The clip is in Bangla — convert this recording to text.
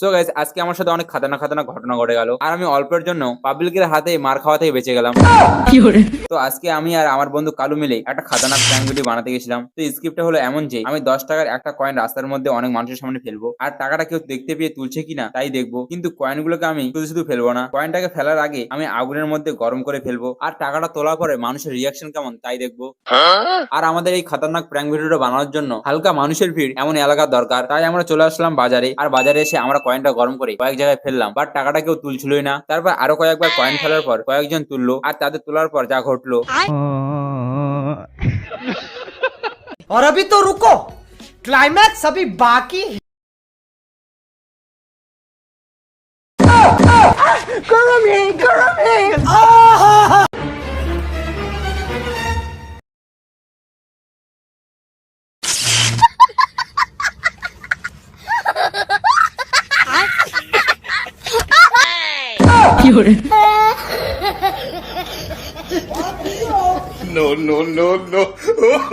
সো গাইস আজকে আমার সাথে অনেক খাতানা খাতানা ঘটনা ঘটে গেল। আর আমি অল্পের জন্য পাবলিকের হাতে মার খাওয়া থেকে বেঁচে গেলাম। তো আজকে আমি আর আমার বন্ধু কালু মিলে একটা খাতানা প্র্যাঙ্ক ভিডিও বানাতে গেছিলাম। তো স্ক্রিপ্টটা হলো এমন যে আমি দশ টাকার একটা কয়েন রাস্তার মধ্যে অনেক মানুষের সামনে ফেলব। আর টাকাটা কেউ দেখতে পেয়ে তুলছে কিনা তাই দেখব। কিন্তু কয়েনগুলোকে আমি শুধু শুধু ফেলব না কয়েনটাকে ফেলার আগে আমি আগুনের মধ্যে গরম করে ফেলব। আর টাকাটা তোলার পরে মানুষের রিয়াকশন কেমন তাই দেখব। আর আমাদের এই খতরনাক প্র্যাঙ্ক ভিডিওটা বানানোর জন্য হালকা মানুষের ভিড় এমন এলাকা দরকার। তাই আমরা চলে আসলাম বাজারে। আর বাজারে এসে আমরা কয়েনটা গরম করে কয়েক জায়গায় ফেললাম বাট টাকাটা কেউ তুলছিলই না তারপর আরো কয়েকবার কয়েন ফেলার পর কয়েকজন তুললো আর তাদের তোলার পর যা ঘটলো और अभी तो रुको क्लाइमैक्स अभी बाकी no, no, no, no.